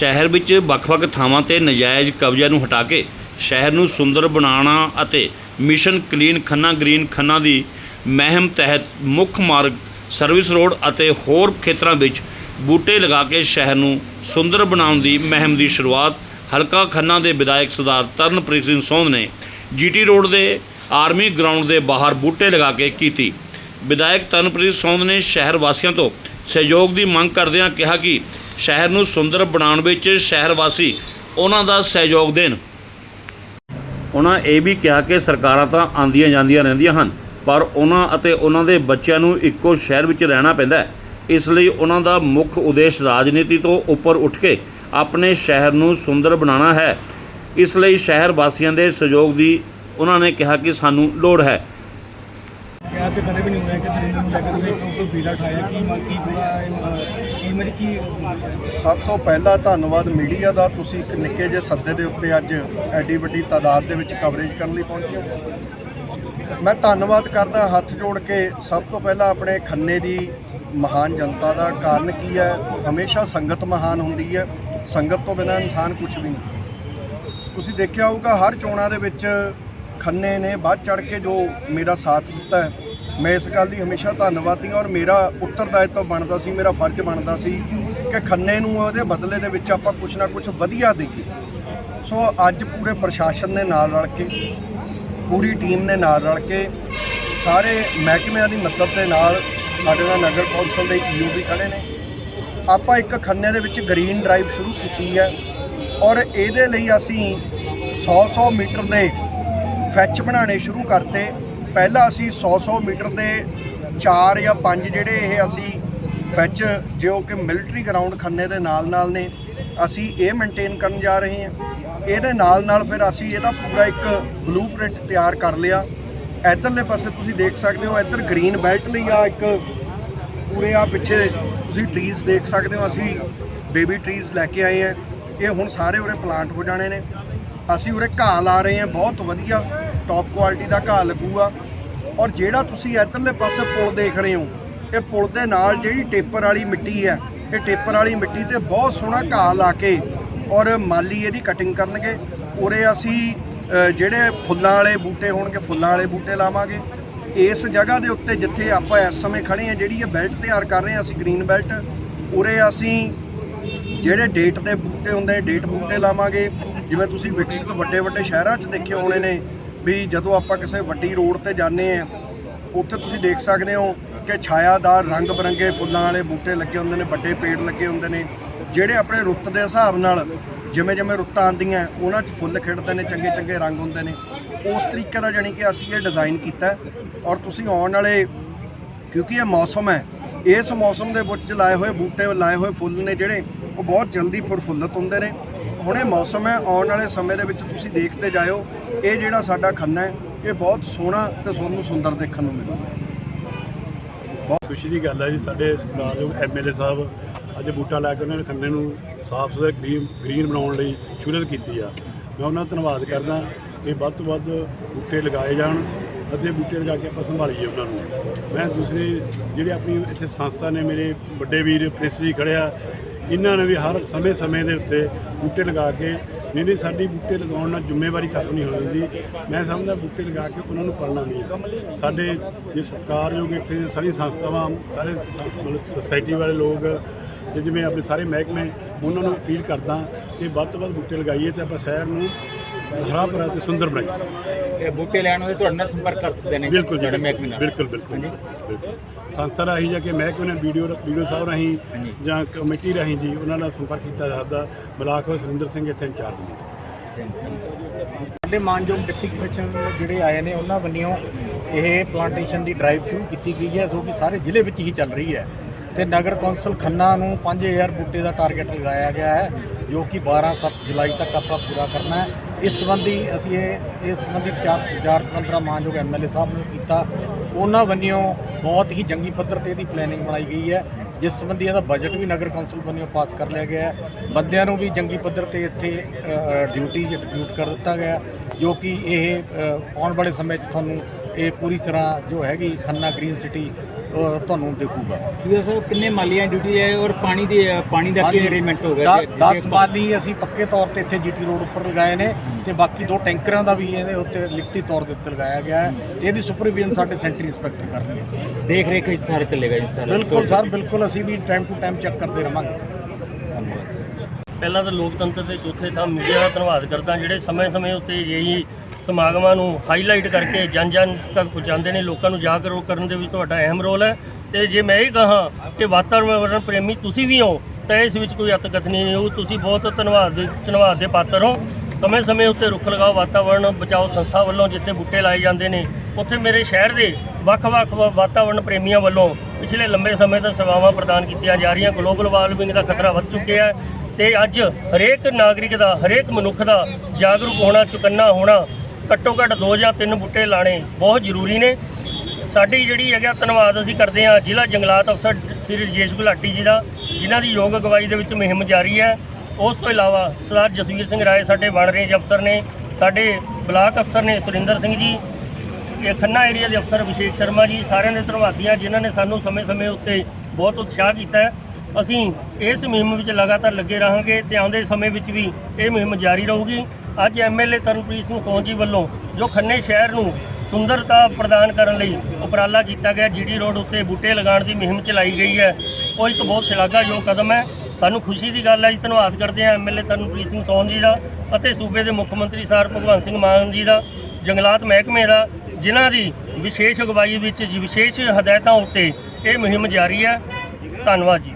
ਸ਼ਹਿਰ ਵਿੱਚ ਵੱਖ-ਵੱਖ ਥਾਵਾਂ ਤੇ ਨਜਾਇਜ਼ ਕਬਜ਼ਿਆਂ ਨੂੰ ਹਟਾ ਕੇ ਸ਼ਹਿਰ ਨੂੰ ਸੁੰਦਰ ਬਣਾਉਣਾ ਅਤੇ mission clean Khanna green Khanna ਦੀ ਮਹਿਮ ਤਹਿਤ ਮੁੱਖ ਮਾਰਗ, ਸਰਵਿਸ ਰੋਡ ਅਤੇ ਹੋਰ ਖੇਤਰਾਂ ਵਿੱਚ ਬੂਟੇ ਲਗਾ ਕੇ ਸ਼ਹਿਰ ਨੂੰ ਸੁੰਦਰ ਬਣਾਉਣ ਦੀ ਮਹਿਮ ਦੀ ਸ਼ੁਰੂਆਤ ਹਲਕਾ ਖੰਨਾ ਦੇ ਵਿਧਾਇਕ ਸਰਦਾਰ ਤਰਨਪ੍ਰੀਤ ਸਿੰਘ ਸੋਂਧ ਨੇ ਜੀਟੀ ਰੋਡ ਦੇ ਆਰਮੀ ਗਰਾਊਂਡ ਦੇ ਬਾਹਰ ਬੂਟੇ ਲਗਾ ਕੇ ਕੀਤੀ। ਵਿਧਾਇਕ ਤਰਨਪ੍ਰੀਤ ਸੋਂਧ ਨੇ ਸ਼ਹਿਰ ਵਾਸੀਆਂ ਤੋਂ ਸਹਿਯੋਗ ਦੀ ਮੰਗ ਕਰਦਿਆਂ ਕਿਹਾ ਕਿ ਸ਼ਹਿਰ ਨੂੰ ਸੁੰਦਰ ਬਣਾਉਣ ਵਿੱਚ ਸ਼ਹਿਰ ਵਾਸੀ ਉਹਨਾਂ ਦਾ ਸਹਿਯੋਗ ਦੇਣ। ਉਹਨਾਂ ਇਹ ਵੀ ਕਿਹਾ ਕਿ ਸਰਕਾਰਾਂ ਤਾਂ ਆਂਦੀਆਂ ਜਾਂਦੀਆਂ ਰਹਿੰਦੀਆਂ ਹਨ, ਪਰ ਉਹਨਾਂ ਅਤੇ ਉਹਨਾਂ ਦੇ ਬੱਚਿਆਂ ਨੂੰ ਇੱਕੋ ਸ਼ਹਿਰ ਵਿੱਚ ਰਹਿਣਾ ਪੈਂਦਾ ਹੈ। ਇਸ ਲਈ ਉਹਨਾਂ ਦਾ ਮੁੱਖ ਉਦੇਸ਼ ਰਾਜਨੀਤੀ ਤੋਂ ਉੱਪਰ ਉੱਠ ਕੇ ਆਪਣੇ ਸ਼ਹਿਰ ਨੂੰ ਸੁੰਦਰ ਬਣਾਉਣਾ ਹੈ। ਇਸ ਲਈ ਸ਼ਹਿਰ ਵਾਸੀਆਂ ਦੇ ਸਹਿਯੋਗ ਦੀ ਉਹਨਾਂ ਨੇ ਕਿਹਾ ਕਿ ਸਾਨੂੰ ਲੋੜ ਹੈ। ਸ਼ਹਿਰ 'ਚ ਕਦੇ ਵੀ ਨਹੀਂ ਹੋਇਆ ਕਿ ਦਰਿੰਦਰ ਨੂੰ ਲੈ ਕੇ ਕੋਈ ਕੋਈ ਉਠਾਇਆ, ਕੀ ਮੰਗ ਕੀ ਪੂਰਾ ਸਕੀਮ ਹੈ ਕੀ ਸਭ ਤੋਂ ਪਹਿਲਾਂ ਧੰਨਵਾਦ ਮੀਡੀਆ ਦਾ ਤੁਸੀਂ ਇੱਕ ਨਿੱਕੇ ਜਿਹੇ ਸੱਦੇ ਦੇ ਉੱਤੇ ਅੱਜ ਐਡੀ ਵੱਡੀ ਤਾਦਾਦ ਦੇ ਵਿੱਚ ਕਵਰੇਜ ਕਰਨ ਲਈ ਪਹੁੰਚੇ ਹੋ। ਮੈਂ ਧੰਨਵਾਦ ਕਰਦਾ ਹੱਥ ਜੋੜ ਕੇ ਸਭ ਤੋਂ ਪਹਿਲਾਂ ਆਪਣੇ ਖੰਨੇ ਦੀ ਮਹਾਨ ਜਨਤਾ ਦਾ, ਕਾਰਨ ਕੀ ਹੈ? ਹਮੇਸ਼ਾ ਸੰਗਤ ਮਹਾਨ ਹੁੰਦੀ ਹੈ। ਸੰਗਤ ਤੋਂ ਬਿਨਾਂ ਇਨਸਾਨ ਕੁਝ ਵੀ ਨਹੀਂ। ਤੁਸੀਂ ਦੇਖਿਆ ਹੋਊਗਾ ਹਰ ਚੋਣਾਂ ਦੇ ਵਿੱਚ ਖੰਨੇ ਨੇ ਵੱਧ ਚੜ ਕੇ ਜੋ ਮੇਰਾ ਸਾਥ ਦਿੱਤਾ ਹੈ। ਮੈਂ ਇਸ ਗੱਲ ਦੀ ਹਮੇਸ਼ਾ ਧੰਨਵਾਦੀ ਹਾਂ ਔਰ ਮੇਰਾ ਉੱਤਰਦਾਇਤਵ ਬਣਦਾ ਸੀ, ਮੇਰਾ ਫਰਜ਼ ਬਣਦਾ ਸੀ ਕਿ ਖੰਨੇ ਨੂੰ ਉਹਦੇ ਬਦਲੇ ਦੇ ਵਿੱਚ ਆਪਾਂ ਕੁਝ ਨਾ ਕੁਝ ਵਧੀਆ ਦੇਈਏ। ਸੋ ਅੱਜ ਪੂਰੇ ਪ੍ਰਸ਼ਾਸਨ ਨੇ ਨਾਲ ਰਲ ਕੇ, ਪੂਰੀ ਟੀਮ ਨੇ ਨਾਲ ਰਲ ਕੇ ਸਾਰੇ ਮਹਿਕਮਿਆਂ ਦੀ ਮਦਦ ਦੇ ਨਾਲ ਸਾਡੇ ਨਾਲ ਨਗਰ ਕੌਂਸਲ ਦੇ ਈਓ ਵੀ ਖੜੇ ਨੇ। ਆਪਾਂ ਇੱਕ ਖੰਨੇ ਦੇ ਵਿੱਚ ਗ੍ਰੀਨ ਡਰਾਈਵ ਸ਼ੁਰੂ ਕੀਤੀ ਹੈ ਔਰ ਇਹਦੇ ਲਈ ਅਸੀਂ 100-100 ਮੀਟਰ ਦੇ ਫੈਚ ਬਣਾਉਣੇ ਸ਼ੁਰੂ ਕਰਤੇ। ਪਹਿਲਾਂ ਅਸੀਂ 100-100 ਮੀਟਰ ਦੇ 4 ਜਾਂ 5 ਜਿਹੜੇ ਇਹ ਅਸੀਂ ਫੈਚ ਜੋ ਕਿ ਮਿਲਟਰੀ ਗਰਾਊਂਡ ਖੰਨੇ ਦੇ ਨਾਲ-ਨਾਲ ਨੇ, ਅਸੀਂ ਇਹ ਮੇਨਟੇਨ ਕਰਨ ਜਾ ਰਹੇ ਹਾਂ। ਇਹਦੇ ਨਾਲ-ਨਾਲ ਫਿਰ ਅਸੀਂ ਇਹਦਾ ਪੂਰਾ ਇੱਕ ਬਲੂਪ੍ਰਿੰਟ ਤਿਆਰ ਕਰ ਲਿਆ। ਇਧਰਲੇ ਪਾਸੇ ਤੁਸੀਂ ਦੇਖ ਸਕਦੇ ਹੋ, ਇੱਧਰ ਗ੍ਰੀਨ ਬੈਲਟ ਲਈ ਆ ਇੱਕ ਪੂਰੇ ਆ ਪਿੱਛੇ ਤੁਸੀਂ ਟਰੀਜ਼ ਦੇਖ ਸਕਦੇ ਹੋ, ਅਸੀਂ ਬੇਬੀ ਟਰੀਜ਼ ਲੈ ਕੇ ਆਏ ਆ ਇਹ ਹੁਣ ਸਾਰੇ ਉਰੇ ਪਲਾਂਟ ਹੋ ਜਾਣੇ ਨੇ। ਅਸੀਂ ਉਰੇ ਘਾਹ ਲਾ ਰਹੇ ਹਾਂ, ਬਹੁਤ ਵਧੀਆ। ਟੌਪ ਕੁਆਲਿਟੀ ਦਾ ਘਾਹ ਲੱਗੂਗਾ। ਔਰ ਜਿਹੜਾ ਤੁਸੀਂ ਇੱਧਰਲੇ ਪਾਸੇ ਪੁਲ ਦੇਖ ਰਹੇ ਹੋ, ਇਹ ਪੁਲ ਦੇ ਨਾਲ ਜਿਹੜੀ ਟੇਪਰ ਵਾਲੀ ਮਿੱਟੀ ਹੈ, ਇਹ ਟੇਪਰ ਵਾਲੀ ਮਿੱਟੀ ਤੇ ਬਹੁਤ ਸੋਹਣਾ ਘਾਹ ਲਾ ਕੇ ਔਰ ਮਾਲੀ ਇਹਦੀ ਕਟਿੰਗ ਕਰਨਗੇ। ਉਰੇ ਅਸੀਂ ਜਿਹੜੇ ਫੁੱਲਾਂ ਵਾਲੇ ਬੂਟੇ ਹੋਣਗੇ, ਫੁੱਲਾਂ ਵਾਲੇ ਬੂਟੇ ਲਾਵਾਂਗੇ। ਇਸ ਜਗ੍ਹਾ ਦੇ ਉੱਤੇ ਜਿੱਥੇ ਆਪਾਂ ਇਸ ਸਮੇਂ ਖੜੇ ਹਾਂ, ਜਿਹੜੀ ਇਹ ਬੈਲਟ ਤਿਆਰ ਕਰ ਰਹੇ ਹਾਂ ਅਸੀਂ ਗ੍ਰੀਨ ਬੈਲਟ ਉਰੇ ਅਸੀਂ ਜਿਹੜੇ ਡੇਟ ਦੇ ਬੂਟੇ ਹੁੰਦੇ ਡੇਟ ਬੂਟੇ ਲਾਵਾਂਗੇ। ਜਿਵੇਂ ਤੁਸੀਂ ਵਿਕਸਿਤ ਵੱਡੇ ਵੱਡੇ ਸ਼ਹਿਰਾਂ 'ਚ ਦੇਖੇ ਹੋਣੇ ਨੇ ਵੀ ਜਦੋਂ ਆਪਾਂ ਕਿਸੇ ਵੱਡੀ ਰੋਡ ਤੇ ਜਾਂਦੇ ਆ ਉੱਥੇ ਤੁਸੀਂ ਦੇਖ ਸਕਦੇ ਹੋ ਕਿ ਛਾਇਆਦਾਰ ਰੰਗ ਬਰੰਗੇ ਫੁੱਲਾਂ ਵਾਲੇ ਬੂਟੇ ਲੱਗੇ ਹੁੰਦੇ ਨੇ, ਵੱਡੇ ਪੇੜ ਲੱਗੇ ਹੁੰਦੇ ਨੇ, ਜਿਹੜੇ ਆਪਣੇ ਰੁੱਤ ਦੇ ਹਿਸਾਬ ਨਾਲ ਜਿਵੇਂ ਜਿਵੇਂ ਰੁੱਤਾਂ ਆਉਂਦੀਆਂ, ਉਹਨਾਂ 'ਚ ਫੁੱਲ ਖਿੜਦੇ ਨੇ ਚੰਗੇ ਚੰਗੇ ਰੰਗ ਹੁੰਦੇ ਨੇ। ਉਸ ਤਰੀਕੇ ਦਾ ਜਾਣੀ ਕਿ ਅਸੀਂ ਇਹ ਡਿਜ਼ਾਈਨ ਕੀਤਾ ਔਰ ਤੁਸੀਂ ਆਉਣ ਵਾਲੇ, ਕਿਉਂਕਿ ਇਹ ਮੌਸਮ ਹੈ, ਇਸ ਮੌਸਮ ਦੇ ਵਿੱਚ ਲਾਏ ਹੋਏ ਬੂਟੇ, ਲਾਏ ਹੋਏ ਫੁੱਲ ਨੇ ਜਿਹੜੇ, ਉਹ ਬਹੁਤ ਜਲਦੀ ਫੁਰਫੁੱਲਤ ਹੁੰਦੇ ਨੇ। ਹੁਣ ਇਹ ਮੌਸਮ ਹੈ, ਆਉਣ ਵਾਲੇ ਸਮੇਂ ਦੇ ਵਿੱਚ ਤੁਸੀਂ ਦੇਖਦੇ ਜਾਇਓ। ਇਹ ਜਿਹੜਾ ਸਾਡਾ ਖੰਨਾ ਹੈ, ਇਹ ਬਹੁਤ ਸੋਹਣਾ ਤੇ ਤੁਹਾਨੂੰ ਸੁੰਦਰ ਦੇਖਣ ਨੂੰ ਮਿਲੂਗਾ। ਬਹੁਤ ਖੁਸ਼ੀ ਦੀ ਗੱਲ ਹੈ ਜੀ, ਸਾਡੇ ਸਤਿਕਾਰਯੋਗ ਐਮਐਲਏ ਸਾਹਿਬ, ਅੱਜ ਬੂਟਾ ਲਾ ਕੇ ਉਹਨਾਂ ਨੇ ਖੰਨੇ ਨੂੰ ਸਾਫ਼ ਸੁਥਰਾ ਗ੍ਰੀਨ ਗ੍ਰੀਨ ਬਣਾਉਣ ਲਈ ਸ਼ੁਰੂਆਤ ਕੀਤੀ ਆ। ਮੈਂ ਉਹਨਾਂ ਦਾ ਧੰਨਵਾਦ ਕਰਦਾ ਕਿ ਵੱਧ ਤੋਂ ਵੱਧ ਬੂਟੇ ਲਗਾਏ ਜਾਣ ਅਤੇ ਬੂਟੇ ਲਗਾ ਕੇ ਆਪਾਂ ਸੰਭਾਲੀਏ ਉਹਨਾਂ ਨੂੰ। ਮੈਂ ਦੂਸਰੇ ਜਿਹੜੀ ਆਪਣੀ ਇੱਥੇ ਸੰਸਥਾ ਨੇ ਮੇਰੇ ਵੱਡੇ ਵੀਰ ਪ੍ਰਿੰਸ ਜੀ ਖੜਿਆ ਇਹਨਾਂ ਨੇ ਵੀ ਹਰ ਸਮੇਂ ਸਮੇਂ ਦੇ ਉੱਤੇ ਬੂਟੇ ਲਗਾ ਕੇ, ਨਹੀਂ ਨਹੀਂ, ਸਾਡੀ ਬੂਟੇ ਲਗਾਉਣ ਨਾਲ ਜ਼ਿੰਮੇਵਾਰੀ ਖਤਮ ਨਹੀਂ ਹੋਣੀ ਜੀ ਮੈਂ ਸਮਝਦਾ ਬੂਟੇ ਲਗਾ ਕੇ ਉਹਨਾਂ ਨੂੰ ਪੜਨਾ ਨਹੀਂ ਸਾਡੇ ਜੇ ਸਤਿਕਾਰਯੋਗ ਇੱਥੇ ਦੀਆਂ ਸਾਰੀਆਂ ਸੰਸਥਾਵਾਂ, ਸਾਰੇ ਸ- ਮਤਲਬ ਸੁਸਾਇਟੀ ਵਾਲੇ ਲੋਕ, ਤੇ ਜਿਵੇਂ ਆਪਣੇ ਸਾਰੇ ਮਹਿਕਮੇ, ਉਹਨਾਂ ਨੂੰ ਅਪੀਲ ਕਰਦਾ ਕਿ ਵੱਧ ਤੋਂ ਵੱਧ ਬੂਟੇ ਲਗਾਈਏ ਤੇ ਆਪਾਂ ਸ਼ਹਿਰ ਨੂੰ ਹਰਾ ਭਰਾ ਤੇ ਸੁੰਦਰ ਬਣਾਈਏ ਇਹ ਬੂਟੇ ਲੈਣ ਵਾਲੇ ਤੁਹਾਡੇ ਨਾਲ ਸੰਪਰਕ ਕਰ ਸਕਦੇ ਨੇ ਬਿਲਕੁਲ ਜੀ ਤੁਹਾਡੇ ਮਹਿਕਮੇ ਨਾਲ। ਬਿਲਕੁਲ ਬਿਲਕੁਲ ਬਿਲਕੁਲ ਸੰਸਥਾ ਰਾਹੀਂ ਜਾਂ ਕਿ ਮਹਿਕਮੇ ਨੇ ਵੀਡੀਓ ਵੀਡੀਓ ਸਾਹਿਬ ਰਾਹੀਂ ਹਾਂਜੀ। ਜਾਂ ਕਮੇਟੀ ਰਾਹੀਂ ਜੀ ਉਹਨਾਂ ਨਾਲ ਸੰਪਰਕ ਕੀਤਾ ਜਾ ਸਕਦਾ। ਬਲਾਕ ਸੁਰਿੰਦਰ ਸਿੰਘ ਇੱਥੇ ਇੰਚਾਰਜ ਨੇ। ਸਾਡੇ ਮਾਨਯੋਗ ਡਿਪਟੀ ਕਮਿਸ਼ਨਰ ਜਿਹੜੇ ਆਏ ਨੇ ਉਹਨਾਂ ਵੱਲੋਂ ਇਹ ਪਲਾਂਟੇਸ਼ਨ ਦੀ ਡਰਾਈਵ ਸ਼ੁਰੂ ਕੀਤੀ ਗਈ ਹੈ ਜੋ ਕਿ ਸਾਰੇ ਜ਼ਿਲ੍ਹੇ ਵਿੱਚ ਹੀ ਚੱਲ ਰਹੀ ਹੈ। ਤੇ ਨਗਰ ਕੌਂਸਲ ਖੰਨਾ ਨੂੰ 5000 ਬੂਟੇ ਦਾ ਟਾਰਗੇਟ ਲਗਾਇਆ ਗਿਆ ਹੈ ਜੋ ਕਿ 12 7 ਜੁਲਾਈ ਤੱਕ ਆਪਾਂ ਪੂਰਾ ਕਰਨਾ ਹੈ। ਇਸ ਸੰਬੰਧੀ ਅਸੀਂ ਇਹ, ਇਸ ਸੰਬੰਧੀ 415 ਮਾਨਯੋਗ ਐਮਐਲਏ ਸਾਹਿਬ ਨੇ ਕੀਤਾ। ਉਹਨਾਂ ਵੱਲੋਂ ਬਹੁਤ ਹੀ ਜੰਗੀ ਪੱਧਰ ਤੇ ਇਹਦੀ ਪਲੈਨਿੰਗ ਬਣਾਈ ਗਈ ਹੈ, ਜਿਸ ਸੰਬੰਧੀ ਇਹਦਾ ਬਜਟ ਵੀ ਨਗਰ ਕੌਂਸਲ ਵੱਲੋਂ ਪਾਸ ਕਰ ਲਿਆ ਗਿਆ ਹੈ। ਬੰਦਿਆਂ ਨੂੰ ਵੀ ਜੰਗੀ ਪੱਧਰ ਤੇ ਇੱਥੇ ਡਿਊਟੀ ਡਿਊਟ ਕਰ ਦਿੱਤਾ ਗਿਆ ਜੋ ਕਿ ਇਹ ਆਉਣ ਵਾਲੇ ਸਮੇਂ 'ਚ ਤੁਹਾਨੂੰ ਇਹ ਪੂਰੀ ਤਰ੍ਹਾਂ ਜੋ ਹੈਗੀ ਖੰਨਾ ਗ੍ਰੀਨ ਸਿਟੀ ਤੁਹਾਨੂੰ ਦੇਖੂਗਾ। ਇਹ ਸਰ ਕਿੰਨੇ ਮਾਲੀਆਂ ਡਿਊਟੀ ਹੈ ਔਰ ਪਾਣੀ ਦੀ ਪਾਣੀ ਦਾ ਕੀ ਅਰੇਂਜਮੈਂਟ ਹੋ ਗਿਆ 10 ਮਾਲੀ ਅਸੀਂ ਪੱਕੇ ਤੌਰ ਤੇ ਇੱਥੇ ਜੀਟੀ ਰੋਡ ਉੱਪਰ ਲਗਾਏ ਨੇ ਤੇ ਬਾਕੀ ਦੋ ਟੈਂਕਰਾਂ ਦਾ ਵੀ ਇਹਦੇ ਉੱਤੇ ਲਿਖਤੀ ਤੌਰ ਦੇ ਉੱਤੇ ਲਗਾਇਆ ਗਿਆ ਹੈ। ਇਹਦੀ ਸੁਪਰਵਿਜ਼ਨ ਸਾਡੇ ਸੈਂਟਰੀ ਇੰਸਪੈਕਟਰ ਕਰਨਗੇ। ਦੇਖ ਰੇਖ ਇਸ ਸਾਰੇ ਚੱਲੇਗਾ ਜੀ ਸਾਰਾ। ਬਿਲਕੁਲ ਸਰ ਬਿਲਕੁਲ ਅਸੀਂ ਵੀ ਟਾਈਮ ਟੂ ਟਾਈਮ ਚੈੱਕ ਕਰਦੇ ਰਵਾਂਗੇ। ਪਹਿਲਾਂ ਤਾਂ ਲੋਕਤੰਤਰ ਦੇ ਚੌਥੇ ਥਾਂ ਮੀਡੀਆ ਦਾ ਧੰਨਵਾਦ ਕਰਦਾ ਜਿਹੜੇ ਸਮੇਂ-ਸਮੇਂ ਉੱਤੇ ਜਿਹੀ ਸਮਾਗਮਾਂ ਨੂੰ ਹਾਈਲਾਈਟ ਕਰਕੇ ਜਨ-ਜਨ ਤੱਕ ਪਹੁੰਚਾਉਂਦੇ ਨੇ, ਲੋਕਾਂ ਨੂੰ ਜਾਗਰੂਕ ਕਰਨ ਦੇ ਵਿੱਚ ਤੁਹਾਡਾ ਅਹਿਮ ਰੋਲ ਹੈ। ਤੇ ਜੇ ਮੈਂ ਇਹ ਕਹਾਂ ਕਿ ਵਾਤਾਵਰਣ ਪ੍ਰੇਮੀ ਤੁਸੀਂ ਵੀ ਹੋ, ਤਾਂ ਇਸ ਵਿੱਚ ਕੋਈ ਅਤਕਥਨੀ ਨਹੀਂ ਹੋ ਤੁਸੀਂ ਬਹੁਤ ਧੰਨਵਾਦ ਦੇ ਧੰਨਵਾਦ ਦੇ ਪਾਤਰ ਹੋ। ਸਮੇਂ-ਸਮੇਂ ਉੱਤੇ ਰੁੱਖ ਲਗਾਓ ਵਾਤਾਵਰਣ ਬਚਾਓ ਸੰਸਥਾ ਵੱਲੋਂ, ਜਿੱਥੇ ਬੂਟੇ ਲਾਏ ਜਾਂਦੇ ਨੇ। ਉੱਥੇ ਮੇਰੇ ਸ਼ਹਿਰ ਦੇ ਵੱਖ-ਵੱਖ ਵਾ- ਵਾਤਾਵਰਣ ਪ੍ਰੇਮੀਆਂ ਵੱਲੋਂ ਪਿਛਲੇ ਲੰਬੇ ਸਮੇਂ ਤੋਂ ਸੇਵਾਵਾਂ ਪ੍ਰਦਾਨ ਕੀਤੀਆਂ ਜਾ ਰਹੀਆਂ। ਗਲੋਬਲ ਵਾਰਮਿੰਗ ਦਾ ਖਤਰਾ ਵੱਧ ਚੁੱਕਿਆ ਹੈ। ਤੇ ਅੱਜ ਹਰੇਕ ਨਾਗਰਿਕ ਦਾ, ਹਰੇਕ ਮਨੁੱਖ ਦਾ ਜਾਗਰੂਕ ਹੋਣਾ, ਚੁਕੰਨਾ ਹੋਣਾ ਘੱਟੋ ਘੱਟ ਦੋ ਜਾਂ ਤਿੰਨ ਬੂਟੇ ਲਾਣੇ ਬਹੁਤ ਜ਼ਰੂਰੀ ਨੇ। ਸਾਡੀ ਜਿਹੜੀ ਹੈਗਾ ਧੰਨਵਾਦ ਅਸੀਂ ਕਰਦੇ ਹਾਂ ਜ਼ਿਲ੍ਹਾ ਜੰਗਲਾਤ ਅਫਸਰ ਸ੍ਰੀ ਰਜੇਸ਼ ਗੁਲਾਟੀ ਜੀ ਦਾ, ਜਿਨ੍ਹਾਂ ਦੀ ਯੋਗ ਅਗਵਾਈ ਦੇ ਵਿੱਚ ਮੁਹਿੰਮ ਜਾਰੀ ਹੈ। ਉਸ ਤੋਂ ਇਲਾਵਾ ਸਰਦਾਰ ਜਸਵੀਰ ਸਿੰਘ ਰਾਏ ਸਾਡੇ ਵਣ ਰੇਂਜ ਅਫਸਰ ਨੇ, ਸਾਡੇ ਬਲਾਕ ਅਫਸਰ ਨੇ ਸੁਰਿੰਦਰ ਸਿੰਘ ਜੀ, ਇਹ ਖੰਨਾ ਏਰੀਆ ਦੇ ਅਫਸਰ ਅਭਿਸ਼ੇਕ ਸ਼ਰਮਾ ਜੀ, ਸਾਰਿਆਂ ਦੇ ਧੰਨਵਾਦੀ ਹਾਂ ਜਿਨ੍ਹਾਂ ਨੇ ਸਾਨੂੰ ਸਮੇਂ-ਸਮੇਂ ਉੱਤੇ ਬਹੁਤ ਉਤਸ਼ਾਹ ਕੀਤਾ ਅਸੀਂ ਇਸ ਮੁਹਿੰਮ ਵਿੱਚ ਲਗਾਤਾਰ ਲੱਗੇ ਰਹਾਂਗੇ ਤੇ ਆਉਂਦੇ ਸਮੇਂ ਵਿੱਚ ਵੀ ਇਹ ਮੁਹਿੰਮ ਜਾਰੀ ਰਹੂਗੀ। ਅੱਜ ਐਮਐਲਏ ਤਰਨਪ੍ਰੀਤ ਸਿੰਘ ਸੋਨ ਜੀ ਵੱਲੋਂ ਜੋ ਖੰਨੇ ਸ਼ਹਿਰ ਨੂੰ ਸੁੰਦਰਤਾ ਪ੍ਰਦਾਨ ਕਰਨ ਲਈ ਉਪਰਾਲਾ ਕੀਤਾ ਗਿਆ, ਜੀਡੀ ਰੋਡ ਉੱਤੇ ਬੂਟੇ ਲਗਾਉਣ ਦੀ ਮੁਹਿੰਮ ਚਲਾਈ ਗਈ ਹੈ, ਉਹ ਇੱਕ ਬਹੁਤ ਸ਼ਲਾਘਾਯੋਗ ਕਦਮ ਹੈ। ਸਾਨੂੰ ਖੁਸ਼ੀ ਦੀ ਗੱਲ ਹੈ ਜੀ, ਧੰਨਵਾਦ ਕਰਦੇ ਹਾਂ ਐਮਐਲਏ ਤਰਨਪ੍ਰੀਤ ਸਿੰਘ ਸੋਨ ਜੀ ਦਾ ਅਤੇ ਸੂਬੇ ਦੇ ਮੁੱਖ ਮੰਤਰੀ ਸਰ ਭਗਵੰਤ ਸਿੰਘ ਮਾਨ ਜੀ ਦਾ, ਜੰਗਲਾਤ ਮਹਿਕਮੇ ਦਾ, ਜਿਨ੍ਹਾਂ ਦੀ ਵਿਸ਼ੇਸ਼ ਅਗਵਾਈ ਵਿੱਚ ਵਿਸ਼ੇਸ਼ ਹਦਾਇਤਾਂ ਉੱਤੇ ਇਹ ਮੁਹਿੰਮ ਜਾਰੀ ਹੈ। ਧੰਨਵਾਦ ਜੀ।